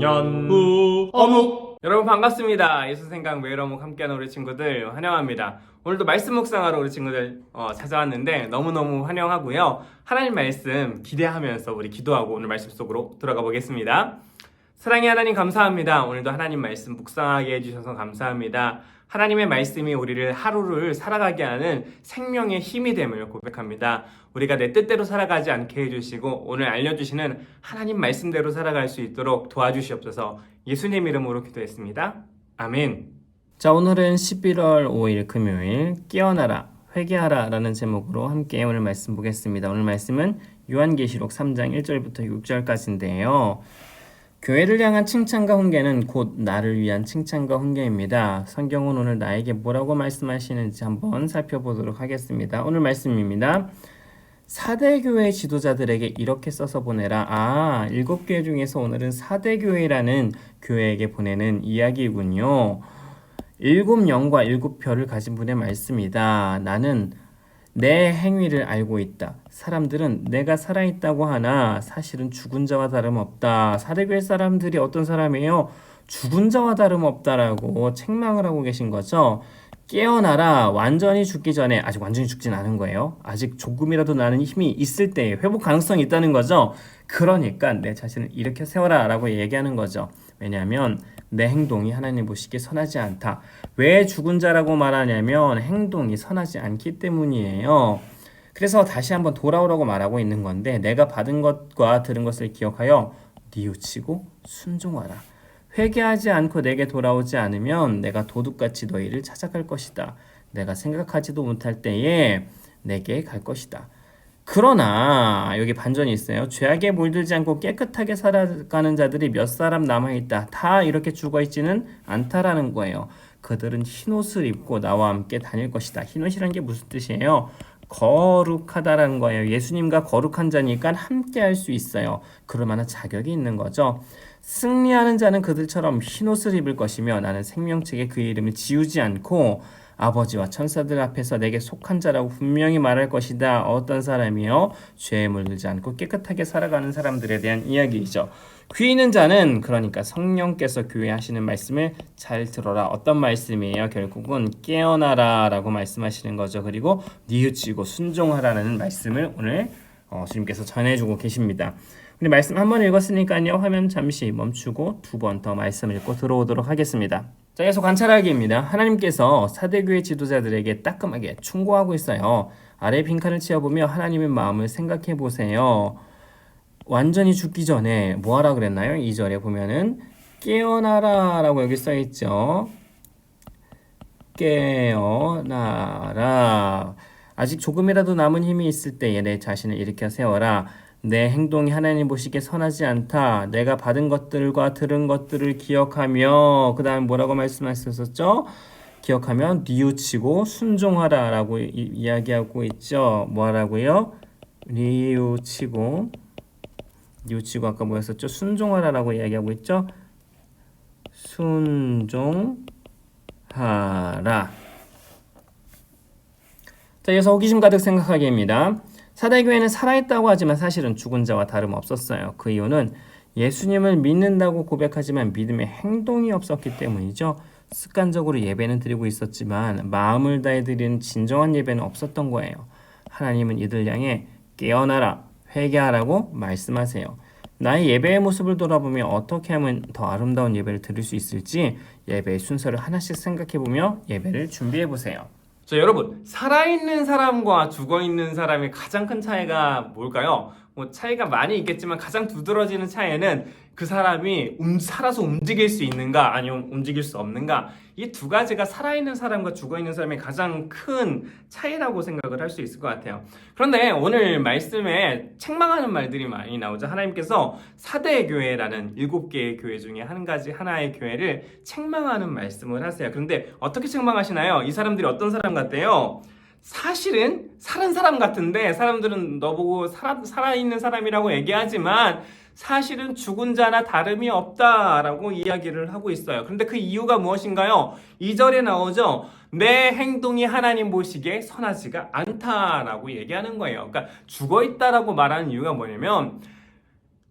연후 어묵 여러분 반갑습니다. 예수생각 매일 어묵 함께하는 우리 친구들 환영합니다. 오늘도 말씀 묵상하러 우리 친구들 어, 찾아왔는데 너무너무 환영하고요. 하나님 말씀 기대하면서 우리 기도하고 오늘 말씀 속으로 들어가 보겠습니다. 사랑의 하나님 감사합니다. 오늘도 하나님 말씀 묵상하게 해주셔서 감사합니다. 하나님의 말씀이 우리를 하루를 살아가게 하는 생명의 힘이 됨을 고백합니다. 우리가 내 뜻대로 살아가지 않게 해주시고 오늘 알려주시는 하나님 말씀대로 살아갈 수 있도록 도와주시옵소서 예수님 이름으로 기도했습니다. 아멘. 자, 오늘은 11월 5일 금요일 깨어나라 회개하라 라는 제목으로 함께 오늘 말씀 보겠습니다. 오늘 말씀은 요한계시록 3장 1절부터 6절까지인데요. 교회를 향한 칭찬과 훈계는 곧 나를 위한 칭찬과 훈계입니다. 성경은 오늘 나에게 뭐라고 말씀하시는지 한번 살펴보도록 하겠습니다. 오늘 말씀입니다. 사대 교회 지도자들에게 이렇게 써서 보내라. 아, 일곱 교회 중에서 오늘은 사대 교회라는 교회에게 보내는 이야기군요. 일곱 영과 일곱 별을 가진 분의 말씀이다. 나는 내 행위를 알고 있다. 사람들은 내가 살아있다고 하나 사실은 죽은 자와 다름없다. 사대교회 사람들이 어떤 사람이에요? 죽은 자와 다름없다라고 책망을 하고 계신 거죠. 깨어나라. 완전히 죽기 전에 아직 완전히 죽진 않은 거예요. 아직 조금이라도 나는 힘이 있을 때 회복 가능성이 있다는 거죠. 그러니까 내 자신을 일으켜 세워라라고 얘기하는 거죠. 왜냐하면 내 행동이 하나님 보시기에 선하지 않다. 왜 죽은 자라고 말하냐면 행동이 선하지 않기 때문이에요. 그래서 다시 한번 돌아오라고 말하고 있는 건데 내가 받은 것과 들은 것을 기억하여 뉘우치고 순종하라. 회개하지 않고 내게 돌아오지 않으면 내가 도둑같이 너희를 찾아갈 것이다. 내가 생각하지도 못할 때에 내게 갈 것이다. 그러나 여기 반전이 있어요. 죄악에 물들지 않고 깨끗하게 살아가는 자들이 몇 사람 남아 있다. 다 이렇게 죽어 있지는 않다라는 거예요. 그들은 흰 옷을 입고 나와 함께 다닐 것이다. 흰 옷이라는 게 무슨 뜻이에요? 거룩하다라는 거예요. 예수님과 거룩한 자니까 함께 할 수 있어요. 그럴 만한 자격이 있는 거죠. 승리하는 자는 그들처럼 흰 옷을 입을 것이며 나는 생명책에 그의 이름을 지우지 않고 아버지와 천사들 앞에서 내게 속한 자라고 분명히 말할 것이다. 어떤 사람이요? 죄에 물들지 않고 깨끗하게 살아가는 사람들에 대한 이야기이죠. 귀 있는 자는 그러니까 성령께서 교회 하시는 말씀을 잘 들어라. 어떤 말씀이에요? 결국은 깨어나라라고 말씀하시는 거죠. 그리고 뉘우치고 순종하라는 말씀을 오늘 어, 주님께서 전해주고 계십니다. 우리 말씀 한 번 읽었으니까요. 화면 잠시 멈추고 두 번 더 말씀 읽고 들어오도록 하겠습니다. 자, 계속 관찰하기입니다. 하나님께서 사대교회 지도자들에게 따끔하게 충고하고 있어요. 아래 빈칸을 치어보며 하나님의 마음을 생각해 보세요. 완전히 죽기 전에 뭐 하라 그랬나요? 2절에 보면은 깨어나라 라고 여기 써 있죠. 깨어나라. 아직 조금이라도 남은 힘이 있을 때에 내 자신을 일으켜 세워라. 내 행동이 하나님 보시기에 선하지 않다. 내가 받은 것들과 들은 것들을 기억하며 그 다음 뭐라고 말씀하셨었죠? 기억하면 뉘우치고 순종하라라고 이, 이야기하고 있죠. 뭐하라고요? 뉘우치고 뉘우치고 아까 뭐였었죠? 순종하라라고 이야기하고 있죠. 순종하라. 자, 이어서 호기심 가득 생각하기입니다. 사대교회는 살아있다고 하지만 사실은 죽은 자와 다름없었어요. 그 이유는 예수님을 믿는다고 고백하지만 믿음의 행동이 없었기 때문이죠. 습관적으로 예배는 드리고 있었지만 마음을 다해 드리는 진정한 예배는 없었던 거예요. 하나님은 이들 향해 깨어나라, 회개하라고 말씀하세요. 나의 예배의 모습을 돌아보며 어떻게 하면 더 아름다운 예배를 드릴 수 있을지 예배의 순서를 하나씩 생각해 보며 예배를 준비해 보세요. 자, 여러분, 살아있는 사람과 죽어있는 사람의 가장 큰 차이가 뭘까요? 뭐 차이가 많이 있겠지만 가장 두드러지는 차이는 그 사람이 움, 살아서 움직일 수 있는가 아니면 움직일 수 없는가 이 두 가지가 살아있는 사람과 죽어있는 사람의 가장 큰 차이라고 생각을 할 수 있을 것 같아요. 그런데 오늘 말씀에 책망하는 말들이 많이 나오죠. 하나님께서 사대 교회라는 일곱 개의 교회 중에 한 가지 하나의 교회를 책망하는 말씀을 하세요. 그런데 어떻게 책망하시나요? 이 사람들이 어떤 사람 같대요? 사실은 살은 사람 같은데 사람들은 너보고 살아, 살아있는 사람이라고 얘기하지만 사실은 죽은 자나 다름이 없다라고 이야기를 하고 있어요. 그런데 그 이유가 무엇인가요? 2절에 나오죠. 내 행동이 하나님 보시기에 선하지가 않다라고 얘기하는 거예요. 그러니까 죽어 있다라고 말하는 이유가 뭐냐면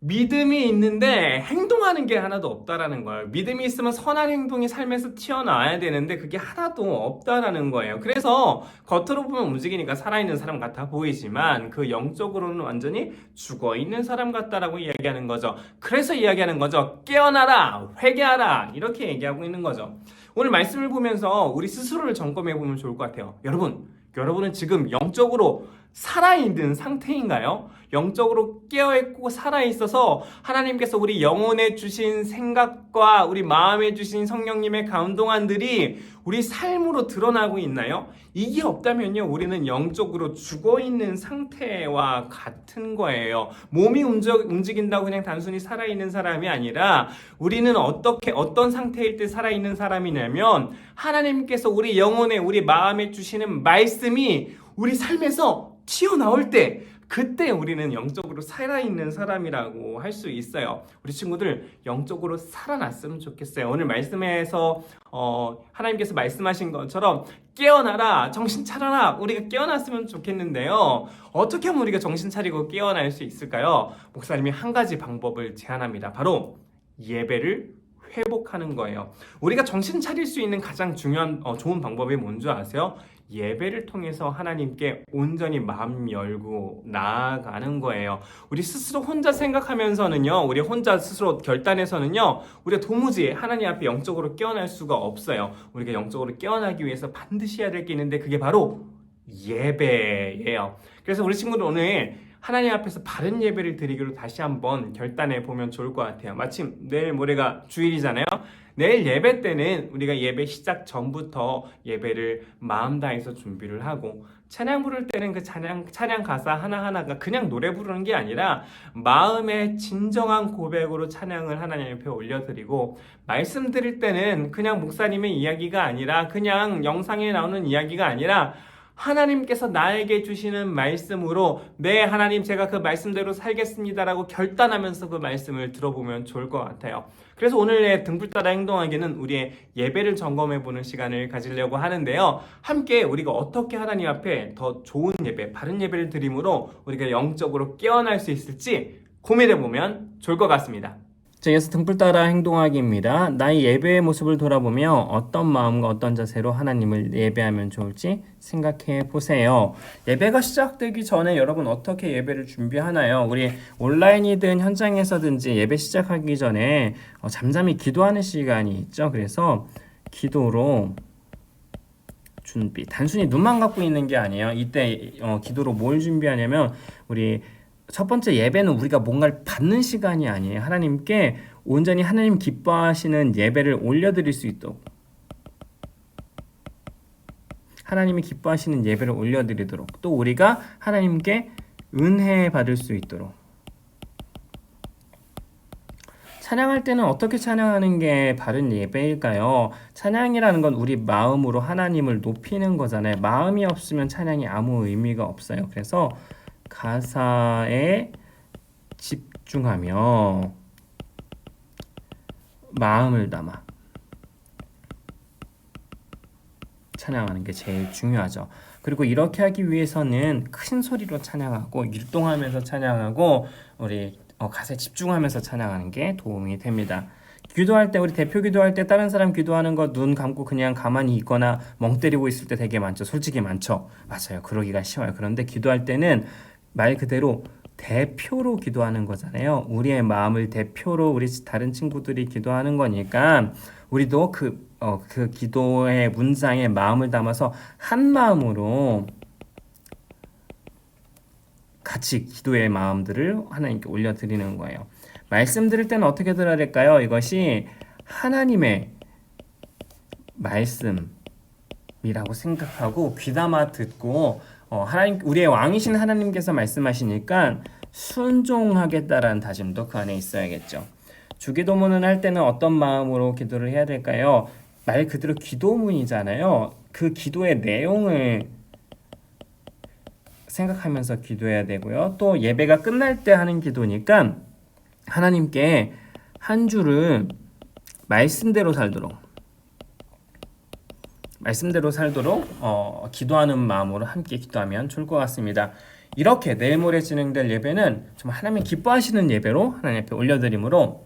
믿음이 있는데 행동하는 게 하나도 없다라는 거예요. 믿음이 있으면 선한 행동이 삶에서 튀어나와야 되는데 그게 하나도 없다라는 거예요. 그래서 겉으로 보면 움직이니까 살아있는 사람 같아 보이지만 그 영적으로는 완전히 죽어 있는 사람 같다라고 이야기하는 거죠. 그래서 이야기하는 거죠. 깨어나라, 회개하라 이렇게 얘기하고 있는 거죠. 오늘 말씀을 보면서 우리 스스로를 점검해 보면 좋을 것 같아요. 여러분, 여러분은 지금 영적으로 살아있는 상태인가요? 영적으로 깨어있고 살아있어서 하나님께서 우리 영혼에 주신 생각과 우리 마음에 주신 성령님의 감동안들이 우리 삶으로 드러나고 있나요? 이게 없다면요, 우리는 영적으로 죽어있는 상태와 같은 거예요. 몸이 움직인다고 그냥 단순히 살아있는 사람이 아니라 우리는 어떻게, 어떤 상태일 때 살아있는 사람이냐면 하나님께서 우리 영혼에, 우리 마음에 주시는 말씀이 우리 삶에서 튀어나올 때 그때 우리는 영적으로 살아있는 사람이라고 할 수 있어요. 우리 친구들 영적으로 살아났으면 좋겠어요. 오늘 말씀에서 어, 하나님께서 말씀하신 것처럼 깨어나라, 정신 차려라. 우리가 깨어났으면 좋겠는데요. 어떻게 하면 우리가 정신 차리고 깨어날 수 있을까요? 목사님이 한 가지 방법을 제안합니다. 바로 예배를 회복하는 거예요. 우리가 정신 차릴 수 있는 가장 중요한 어, 좋은 방법이 뭔지 아세요? 예배를 통해서 하나님께 온전히 마음 열고 나아가는 거예요. 우리 스스로 혼자 생각하면서는요, 우리 혼자 스스로 결단해서는요, 우리가 도무지 하나님 앞에 영적으로 깨어날 수가 없어요. 우리가 영적으로 깨어나기 위해서 반드시 해야 될 게 있는데 그게 바로 예배예요. 그래서 우리 친구들 오늘 하나님 앞에서 바른 예배를 드리기로 다시 한번 결단해 보면 좋을 것 같아요. 마침 내일 모레가 주일이잖아요. 내일 예배 때는 우리가 예배 시작 전부터 예배를 마음 다해서 준비를 하고 찬양 부를 때는 그 찬양 찬양 가사 하나하나가 그냥 노래 부르는 게 아니라 마음의 진정한 고백으로 찬양을 하나님 앞에 올려드리고 말씀 드릴 때는 그냥 목사님의 이야기가 아니라 그냥 영상에 나오는 이야기가 아니라 하나님께서 나에게 주시는 말씀으로 네 하나님 제가 그 말씀대로 살겠습니다라고 결단하면서 그 말씀을 들어보면 좋을 것 같아요. 그래서 오늘의 등불 따라 행동하기는 우리의 예배를 점검해 보는 시간을 가지려고 하는데요. 함께 우리가 어떻게 하나님 앞에 더 좋은 예배, 바른 예배를 드림으로 우리가 영적으로 깨어날 수 있을지 고민해 보면 좋을 것 같습니다. 자, 이어서 등불 따라 행동하기입니다. 나의 예배의 모습을 돌아보며 어떤 마음과 어떤 자세로 하나님을 예배하면 좋을지 생각해 보세요. 예배가 시작되기 전에 여러분 어떻게 예배를 준비하나요? 우리 온라인이든 현장에서든지 예배 시작하기 전에 어, 잠잠히 기도하는 시간이 있죠. 그래서 기도로 준비. 단순히 눈만 갖고 있는 게 아니에요. 이때 어, 기도로 뭘 준비하냐면 우리 첫 번째 예배는 우리가 뭔가를 받는 시간이 아니에요. 하나님께 온전히 하나님 기뻐하시는 예배를 올려드릴 수 있도록 하나님이 기뻐하시는 예배를 올려드리도록 또 우리가 하나님께 은혜 받을 수 있도록 찬양할 때는 어떻게 찬양하는 게 바른 예배일까요? 찬양이라는 건 우리 마음으로 하나님을 높이는 거잖아요. 마음이 없으면 찬양이 아무 의미가 없어요. 그래서 가사에 집중하며 마음을 담아 찬양하는 게 제일 중요하죠. 그리고 이렇게 하기 위해서는 큰 소리로 찬양하고 율동하면서 찬양하고 우리 어, 가사에 집중하면서 찬양하는 게 도움이 됩니다. 기도할 때 우리 대표 기도할 때 다른 사람 기도하는 거 눈 감고 그냥 가만히 있거나 멍 때리고 있을 때 되게 많죠. 솔직히 많죠. 맞아요. 그러기가 쉬워요. 그런데 기도할 때는 말 그대로 대표로 기도하는 거잖아요. 우리의 마음을 대표로 우리 다른 친구들이 기도하는 거니까 우리도 그, 어, 그 기도의 문장에 마음을 담아서 한 마음으로 같이 기도의 마음들을 하나님께 올려드리는 거예요. 말씀 드릴 때는 어떻게 들어야 될까요? 이것이 하나님의 말씀이라고 생각하고 귀담아 듣고 어, 하나님 우리의 왕이신 하나님께서 말씀하시니까 순종하겠다라는 다짐도 그 안에 있어야겠죠. 주기도문을 할 때는 어떤 마음으로 기도를 해야 될까요? 말 그대로 기도문이잖아요. 그 기도의 내용을 생각하면서 기도해야 되고요. 또 예배가 끝날 때 하는 기도니까 하나님께 한 주를 말씀대로 살도록 말씀대로 살도록 어, 기도하는 마음으로 함께 기도하면 좋을 것 같습니다. 이렇게 내일 모레 진행될 예배는 좀 하나님 기뻐하시는 예배로 하나님 앞에 올려드림으로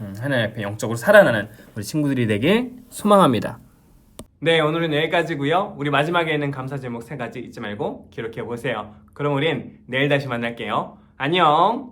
음, 하나님 앞에 영적으로 살아나는 우리 친구들이 되길 소망합니다. 네, 오늘은 여기까지고요. 우리 마지막에 있는 감사 제목 세 가지 잊지 말고 기록해 보세요. 그럼 우린 내일 다시 만날게요. 안녕.